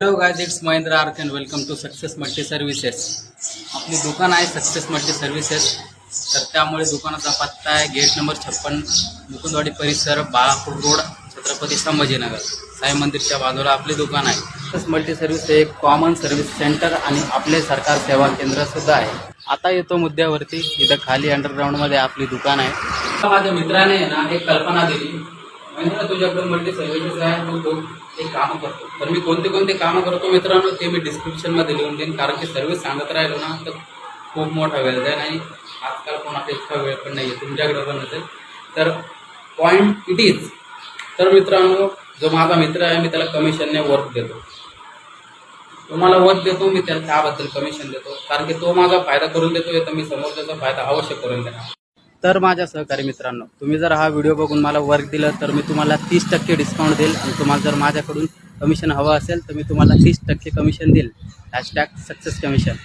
Hello guys it's Mahendra Arth and welcome to success multi services आपली दुकान आहे success multi services तर त्यामुळे दुकानाचा पत्ता आहे गेट नंबर छप्पन मुकुंदवाडी परिसर बाळापूर रोड छत्रपती संभाजीनगर. साई मंदिरच्या बाजूला आपली दुकान आहे. सक्सेस मल्टी सर्व्हिस हे एक कॉमन सर्व्हिस सेंटर आणि आपले सरकार सेवा केंद्र सुद्धा आहे. आता येतो मुद्द्यावरती. इथं खाली अंडरग्राऊंडमध्ये आपली दुकान आहे. माझ्या मित्राने ना एक कल्पना दिली. म्हणजे तुझ्याकडे मल्टी सर्व्हिसेस आहे मग तो ते कामं करतो. तर मी कोणते कोणते कामं करतो मित्रांनो ते मी डिस्क्रिप्शनमध्ये लिहून देईन. कारण की सर्व्हिस सांगत राहिलो ना तर खूप मोठा वेळ जाईल आणि आजकाल कोणाचा इतका वेळ पण नाही आहे तुमच्याकडे पण नसेल. तर पॉईंट इट इज तर मित्रांनो जो माझा मित्र आहे मी त्याला कमिशनने वर्क देतो. तुम्हाला वर्क देतो मी त्याला त्याबद्दल कमिशन देतो. कारण की तो माझा फायदा करून देतो तर मी समोरच्याचा फायदा अवश्य करून देणार. तर माझ्या सहकारी मित्रांनो तुम्ही जर हा व्हिडिओ बघून मला वर्क दिलं तर मी तुम्हाला तीस टक्के डिस्काउंट देईल. आणि तुम्हाला जर माझ्याकडून कमिशन हवं असेल तर मी तुम्हाला तीस टक्के कमिशन देईल. Hashtag success commission